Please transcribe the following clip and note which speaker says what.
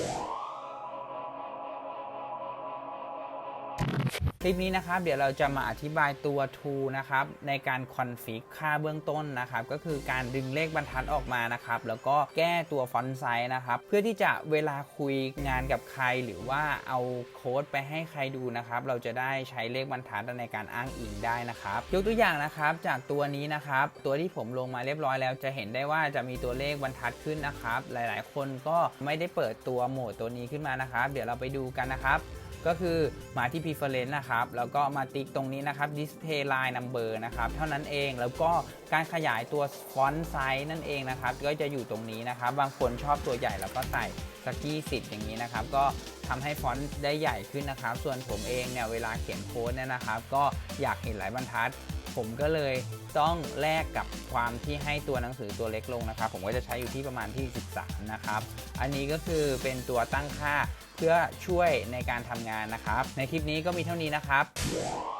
Speaker 1: Yeah. คลิปนี้นะครับเดี๋ยวเราจะมาอธิบายตัว tool นะครับในการคอนฟิกค่าเบื้องต้นนะครับก็คือการดึงเลขบรรทัดออกมานะครับแล้วก็แก้ตัวฟอนต์ไซส์นะครับเพื่อที่จะเวลาคุยงานกับใครหรือว่าเอาโค้ดไปให้ใครดูนะครับเราจะได้ใช้เลขบรรทัดในการอ้างอิงได้นะครับยกตัวอย่างนะครับจากตัวนี้นะครับตัวที่ผมลงมาเรียบร้อยแล้ว จะเห็นได้ว่าจะมีตัวเลขบรรทัดขึ้นนะครับหลาย ๆ คนก็ไม่ได้เปิดตัวโหมดตัวนี้ขึ้นมานะครับ เดี๋ยวเราไปดูกันนะครับ ก็คือมาที่ preference นะครับ แล้วก็มาติ๊กตรงนี้นะครับ display line number นะครับ เท่านั้นเอง แล้วก็การขยายตัว font size นั่นเองนะครับ ก็จะอยู่ตรงนี้นะครับ บางคนชอบตัวใหญ่แล้วก็ใส่สักยี่สิบอย่างนี้นะครับ ก็ทำให้ฟอนต์ได้ใหญ่ขึ้นนะครับ ส่วนผมเองเนี่ยเวลาเขียนโค้ดเนี่ยนะครับ ก็อยากเห็นหลายบรรทัด ผมก็เลยต้องแลกกับความที่ให้ตัวหนังสือตัวเล็กลงนะครับ ผมก็จะใช้อยู่ที่ประมาณที่ 13 นะครับ อันนี้ก็คือเป็นตัวตั้งค่าเพื่อช่วยในการทำงานนะครับ ในคลิปนี้ก็มีเท่านี้นะครับ